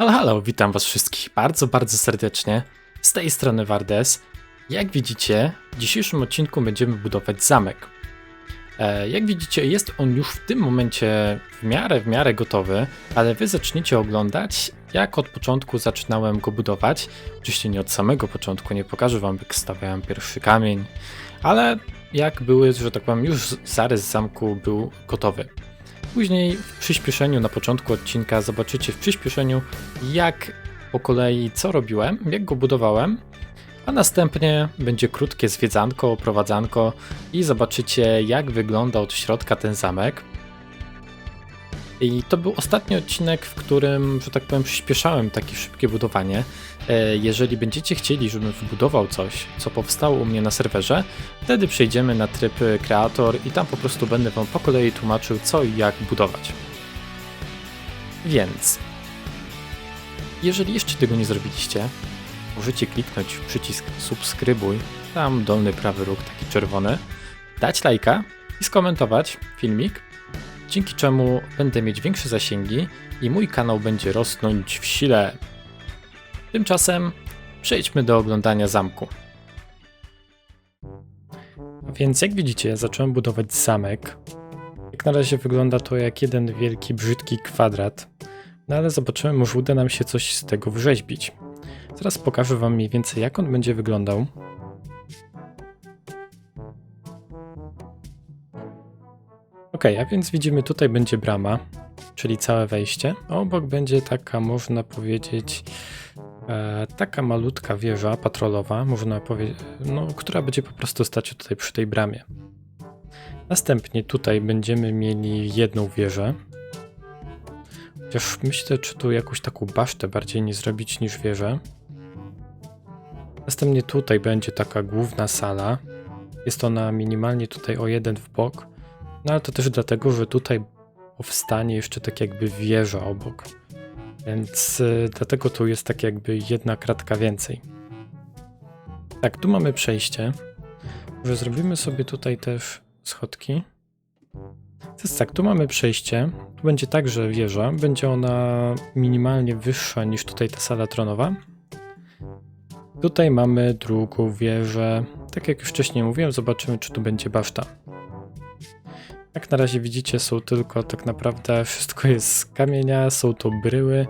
Halo, halo, witam was wszystkich bardzo, bardzo serdecznie. Z tej strony Wardes. Jak widzicie, w dzisiejszym odcinku będziemy budować zamek. E, jak widzicie, jest on już w tym momencie w miarę, w miarę gotowy, ale wy zaczniecie oglądać, jak od początku zaczynałem go budować. Oczywiście nie od samego początku, nie pokażę wam, jak stawiałem pierwszy kamień, ale jak były, że tak powiem, już zarys zamku był gotowy. Później w przyspieszeniu na początku odcinka zobaczycie w przyspieszeniu, jak po kolei co robiłem, jak go budowałem, a następnie będzie krótkie zwiedzanko, oprowadzanko i zobaczycie, jak wygląda od środka ten zamek. I to był ostatni odcinek, w którym, że tak powiem, przyspieszałem takie szybkie budowanie. E, Jeżeli będziecie chcieli, żebym wybudował coś, co powstało u mnie na serwerze, wtedy przejdziemy na tryb kreator i tam po prostu będę Wam po kolei tłumaczył, co i jak budować. Więc, jeżeli jeszcze tego nie zrobiliście, możecie kliknąć w przycisk subskrybuj, tam dolny prawy róg taki czerwony, dać lajka i skomentować filmik, dzięki czemu będę mieć większe zasięgi i mój kanał będzie rosnąć w sile. Tymczasem przejdźmy do oglądania zamku. Więc jak widzicie, zacząłem budować zamek. Jak na razie wygląda to jak jeden wielki, brzydki kwadrat. No ale zobaczymy, może uda nam się coś z tego wrzeźbić. Zaraz pokażę wam mniej więcej jak on będzie wyglądał. Ok, a więc widzimy tutaj będzie brama, czyli całe wejście. Obok będzie taka, można powiedzieć, e, taka malutka wieża patrolowa, można powiedzieć, no, która będzie po prostu stać tutaj przy tej bramie. Następnie tutaj będziemy mieli jedną wieżę. Chociaż myślę, czy tu jakąś taką basztę bardziej nie zrobić niż wieżę. Następnie tutaj będzie taka główna sala. Jest ona minimalnie tutaj o jeden w bok. No ale to też dlatego, że tutaj powstanie jeszcze tak jakby wieża obok. Więc y, dlatego tu jest tak jakby jedna kratka więcej. Tak, tu mamy przejście. Że zrobimy sobie tutaj też schodki. Więc tak, tu mamy przejście. Tu będzie także wieża. Będzie ona minimalnie wyższa niż tutaj ta sala tronowa. Tutaj mamy drugą wieżę. Tak jak już wcześniej mówiłem, zobaczymy, czy tu będzie baszta. Jak na razie widzicie, są tylko tak naprawdę wszystko jest z kamienia, są to bryły,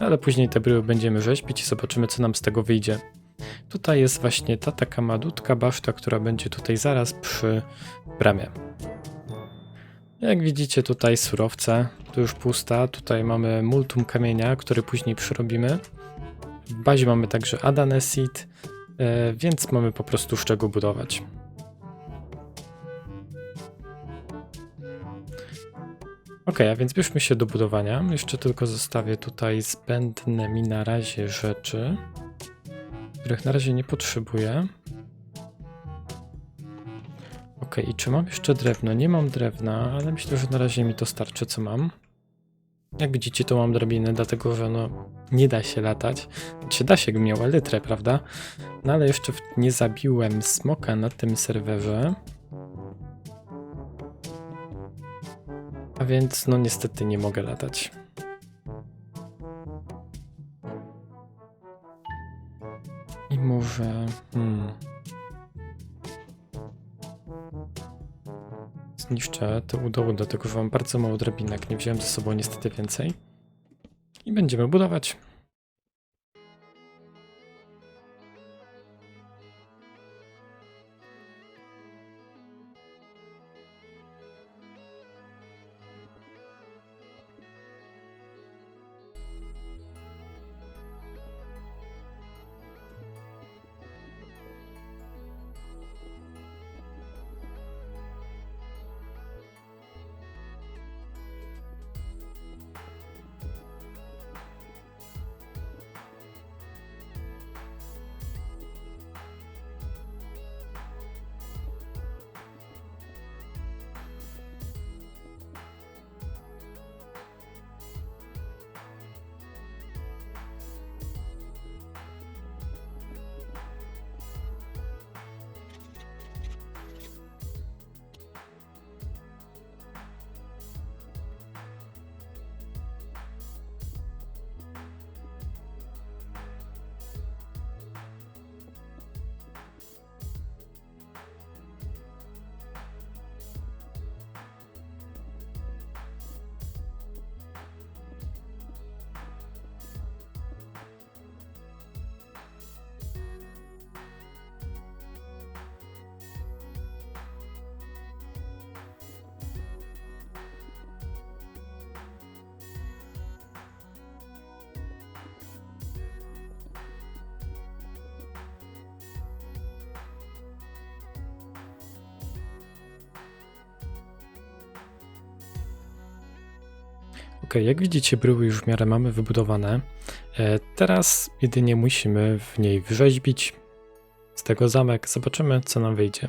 ale później te bryły będziemy rzeźbić i zobaczymy, co nam z tego wyjdzie. Tutaj jest właśnie ta taka malutka baszta, która będzie tutaj zaraz przy bramie. Jak widzicie, tutaj surowce, tu już pusta. Tutaj mamy multum kamienia, który później przerobimy. W bazie mamy także Adanesit, e, więc mamy po prostu z czego budować. Ok, a więc bierzmy się do budowania. Jeszcze tylko zostawię tutaj zbędne mi na razie rzeczy, których na razie nie potrzebuję. Ok, i czy mam jeszcze drewno? Nie mam drewna, ale myślę, że na razie mi to starczy, co mam. Jak widzicie, to mam drabinę, dlatego że no nie da się latać. Znaczy da się, jakbym miał elytrę, prawda? No ale jeszcze nie zabiłem smoka na tym serwerze. A więc no niestety nie mogę latać. I może... Hmm. Zniszczę te udoły, dlatego że mam bardzo mało drabinek. Nie wziąłem ze sobą niestety więcej. I będziemy budować. Ok, jak widzicie, bryły już w miarę mamy wybudowane. E, teraz jedynie musimy w niej wrzeźbić z tego zamek. Zobaczymy, co nam wyjdzie.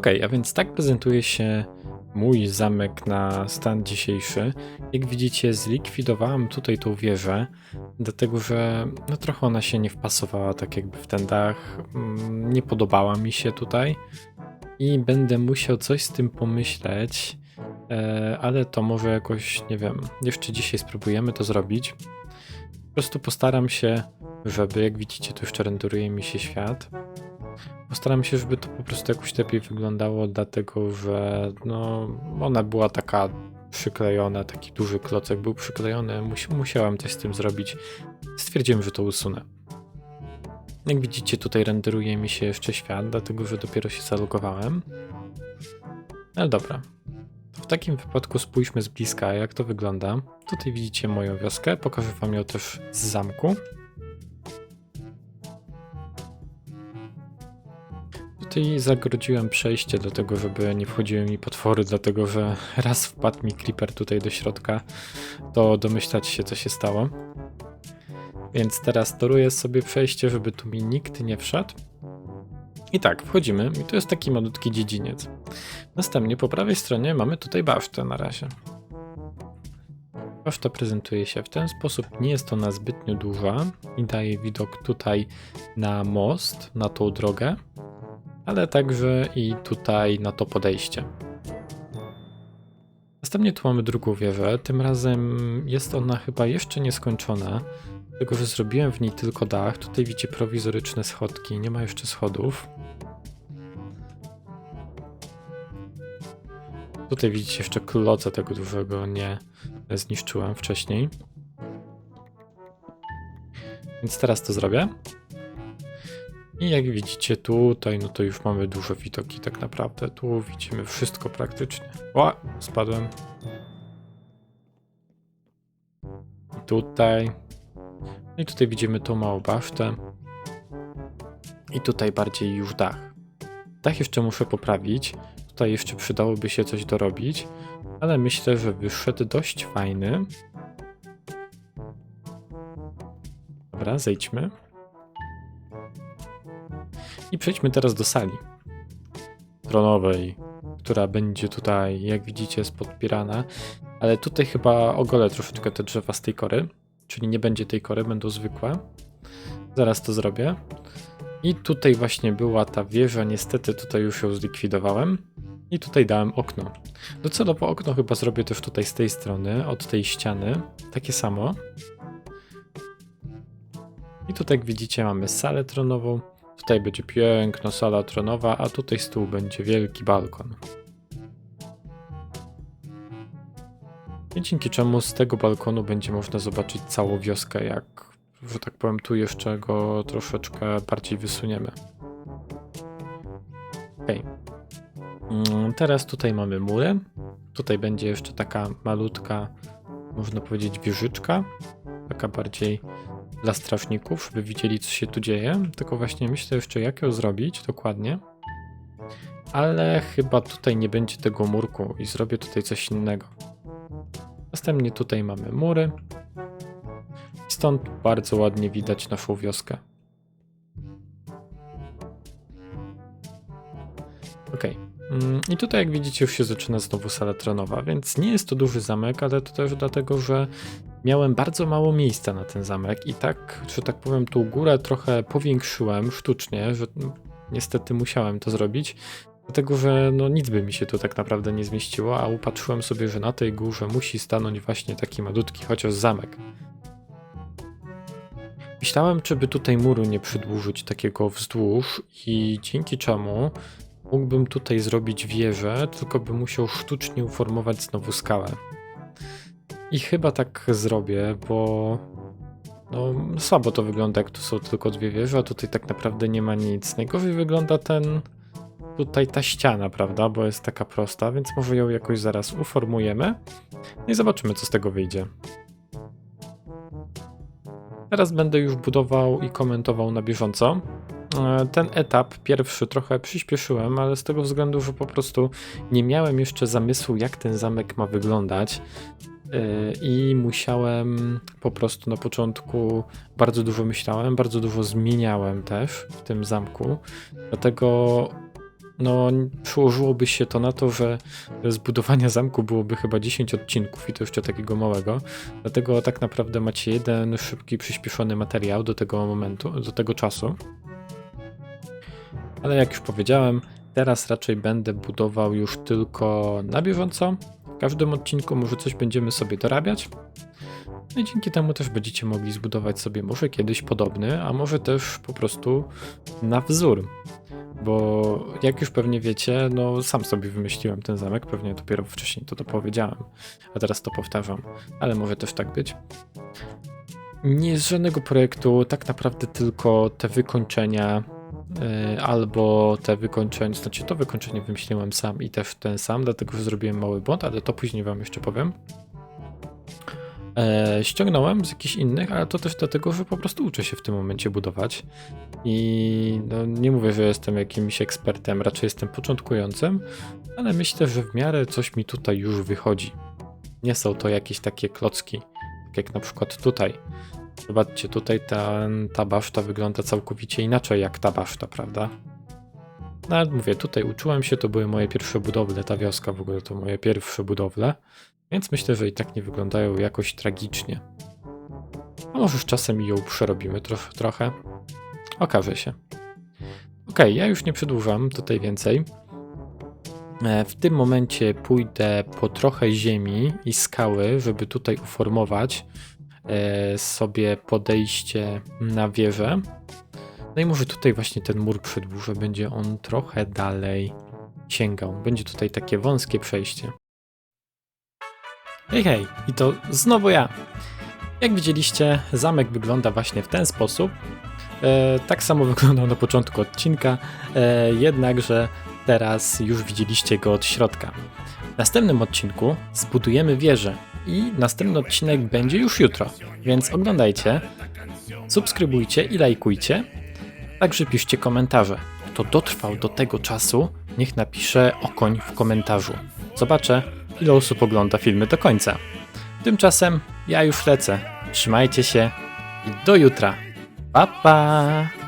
Okej, a więc tak prezentuje się mój zamek na stan dzisiejszy. Jak widzicie, zlikwidowałem tutaj tą wieżę, dlatego że no trochę ona się nie wpasowała tak jakby w ten dach. Mm, Nie podobała mi się tutaj i będę musiał coś z tym pomyśleć, e, ale to może jakoś, nie wiem, jeszcze dzisiaj spróbujemy to zrobić. Po prostu postaram się, żeby, jak widzicie, tu jeszcze renderuje mi się świat. Postaram się, żeby to po prostu jakoś lepiej wyglądało, dlatego że no, ona była taka przyklejona, taki duży klocek był przyklejony. Mus musiałem coś z tym zrobić. Stwierdziłem, że to usunę. Jak widzicie, tutaj renderuje mi się jeszcze świat, dlatego że dopiero się zalogowałem. Ale dobra. To w takim wypadku spójrzmy z bliska, jak to wygląda. Tutaj widzicie moją wioskę, pokażę wam ją też z zamku. Tutaj zagrodziłem przejście do tego, żeby nie wchodziły mi potwory, dlatego że raz wpadł mi creeper tutaj do środka, to domyślać się co się stało. Więc teraz toruję sobie przejście, żeby tu mi nikt nie wszedł. I tak, wchodzimy i to jest taki malutki dziedziniec. Następnie po prawej stronie mamy tutaj basztę na razie. Baszta prezentuje się w ten sposób, nie jest ona zbytnio duża i daje widok tutaj na most, na tą drogę ale także i tutaj na to podejście. Następnie tu mamy drugą wieżę, tym razem jest ona chyba jeszcze nieskończona, tylko że zrobiłem w niej tylko dach. Tutaj widzicie prowizoryczne schodki, nie ma jeszcze schodów. Tutaj widzicie jeszcze kloca tego dużego nie zniszczyłem wcześniej. Więc teraz to zrobię. I jak widzicie tutaj, no to już mamy duże widoki tak naprawdę. Tu widzimy wszystko praktycznie. O, spadłem. I tutaj. I tutaj widzimy tą małą basztę. I tutaj bardziej już dach. Dach jeszcze muszę poprawić. Tutaj jeszcze przydałoby się coś dorobić. Ale myślę, że wyszedł dość fajny. Dobra, zejdźmy. I przejdźmy teraz do sali tronowej, która będzie tutaj, jak widzicie, jest podpierana. Ale tutaj chyba ogolę troszeczkę te drzewa z tej kory, czyli nie będzie tej kory, będą zwykłe. Zaraz to zrobię. I tutaj właśnie była ta wieża, niestety tutaj już ją zlikwidowałem. I tutaj dałem okno. Docelowo okno chyba zrobię też tutaj z tej strony, od tej ściany. Takie samo. I tutaj jak widzicie mamy salę tronową. Tutaj będzie piękna sala tronowa, a tutaj z tyłu będzie wielki balkon. I dzięki czemu z tego balkonu będzie można zobaczyć całą wioskę, jak, że tak powiem, tu jeszcze go troszeczkę bardziej wysuniemy. Ok. Teraz tutaj mamy mury. Tutaj będzie jeszcze taka malutka, można powiedzieć, wieżyczka. Taka bardziej dla strażników, żeby widzieli, co się tu dzieje. Tylko właśnie myślę jeszcze, jak ją zrobić dokładnie. Ale chyba tutaj nie będzie tego murku i zrobię tutaj coś innego. Następnie tutaj mamy mury. Stąd bardzo ładnie widać naszą wioskę. Ok. I tutaj, jak widzicie, już się zaczyna znowu sala tronowa, więc nie jest to duży zamek, ale to też dlatego, że miałem bardzo mało miejsca na ten zamek i tak, że tak powiem, tą górę trochę powiększyłem sztucznie, że niestety musiałem to zrobić, dlatego że no nic by mi się tu tak naprawdę nie zmieściło, a upatrzyłem sobie, że na tej górze musi stanąć właśnie taki malutki chociaż zamek. Myślałem, czy by tutaj muru nie przedłużyć takiego wzdłuż i dzięki czemu mógłbym tutaj zrobić wieżę, tylko bym musiał sztucznie uformować znowu skałę. I chyba tak zrobię, bo no, słabo to wygląda, jak tu są tylko dwie wieże, a tutaj tak naprawdę nie ma nic. Najgorzej wygląda ten, tutaj ta ściana, prawda, bo jest taka prosta, więc może ją jakoś zaraz uformujemy i zobaczymy, co z tego wyjdzie. Teraz będę już budował i komentował na bieżąco. E, ten etap pierwszy trochę przyspieszyłem, ale z tego względu, że po prostu nie miałem jeszcze zamysłu, jak ten zamek ma wyglądać. E, I musiałem po prostu na początku bardzo dużo myślałem, bardzo dużo zmieniałem też w tym zamku. Dlatego no przełożyłoby się to na to, że zbudowania zamku byłoby chyba 10 odcinków i to jeszcze takiego małego. Dlatego tak naprawdę macie jeden szybki, przyspieszony materiał do tego momentu, do tego czasu. Ale jak już powiedziałem, teraz raczej będę budował już tylko na bieżąco. Każdym odcinku może coś będziemy sobie dorabiać. No i dzięki temu też będziecie mogli zbudować sobie może kiedyś podobny, a może też po prostu na wzór. Bo jak już pewnie wiecie, no sam sobie wymyśliłem ten zamek, pewnie dopiero wcześniej to dopowiedziałem, a teraz to powtarzam, ale może też tak być. Nie z żadnego projektu, tak naprawdę tylko te wykończenia albo te wykończenia, znaczy to wykończenie wymyśliłem sam i też ten sam, dlatego zrobiłem mały błąd, ale to później wam jeszcze powiem. E, ściągnąłem z jakichś innych, ale to też dlatego, że po prostu uczę się w tym momencie budować. I no, nie mówię, że jestem jakimś ekspertem, raczej jestem początkującym, ale myślę, że w miarę coś mi tutaj już wychodzi. Nie są to jakieś takie klocki, tak jak na przykład tutaj. Zobaczcie, tutaj ta, ta baszta wygląda całkowicie inaczej jak ta baszta, prawda? No ale mówię, tutaj uczyłem się, to były moje pierwsze budowle, ta wioska w ogóle to moje pierwsze budowle. Więc myślę, że i tak nie wyglądają jakoś tragicznie. A może z czasem ją przerobimy trochę. trochę. Okaże się. Ok, ja już nie przedłużam tutaj więcej. E, W tym momencie pójdę po trochę ziemi i skały, żeby tutaj uformować sobie podejście na wieżę. No i może tutaj właśnie ten mur przedłużę, będzie on trochę dalej sięgał. Będzie tutaj takie wąskie przejście. Hej, hej, i to znowu ja. Jak widzieliście, zamek wygląda właśnie w ten sposób. E, tak samo wyglądał na początku odcinka, e, jednakże teraz już widzieliście go od środka. W następnym odcinku zbudujemy wieżę i następny odcinek będzie już jutro, więc oglądajcie, subskrybujcie i lajkujcie, także piszcie komentarze. Kto dotrwał do tego czasu, niech napisze okoń w komentarzu. Zobaczę, ile osób ogląda filmy do końca. Tymczasem ja już lecę. Trzymajcie się i do jutra. Pa pa!